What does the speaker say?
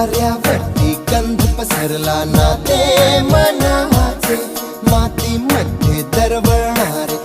वाऱ्यावरती गंध पसरला ना ते मनाचे. मातीमध्ये दरवळणारे